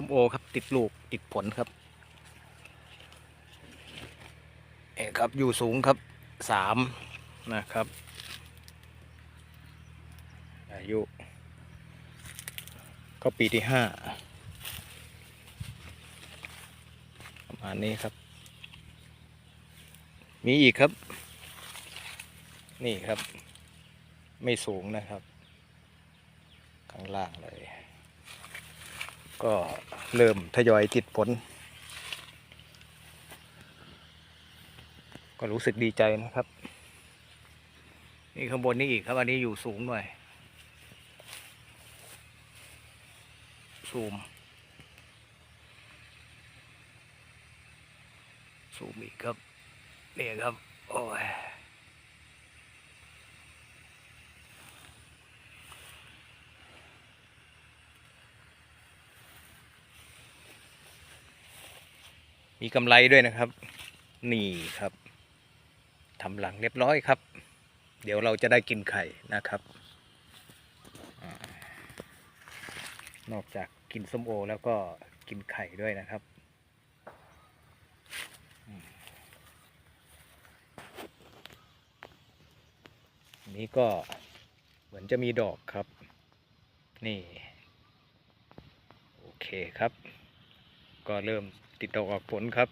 ส้มโอครับติดลูกติดผลครับเอกครับอยู่สูงครับสามนะครับ อายุ ก็ปีที่ห้าประมาณนี้ครับ มีอีกครับ นี่ครับ ไม่สูงนะครับ ข้างล่างเลย ก็เริ่มทยอยติดผล ก็รู้สึกดีใจนะครับ นี่ข้างบนนี่อีกครับ อันนี้อยู่สูงหน่อย ซูม ซูมอีกครับ เนี่ยครับ โอ้ย มีกำไรด้วยนะครับ นี่ครับทำหลังเรียบร้อยครับ เดี๋ยวเราจะได้กินไข่นะครับนอกจากกินส้มโอแล้วก็กินไข่ด้วยนะครับนนี้ก็เหมือนจะมีดอกครับ นี่ โอเคครับ ก็เริ่ม ติดดอกออกผลครับ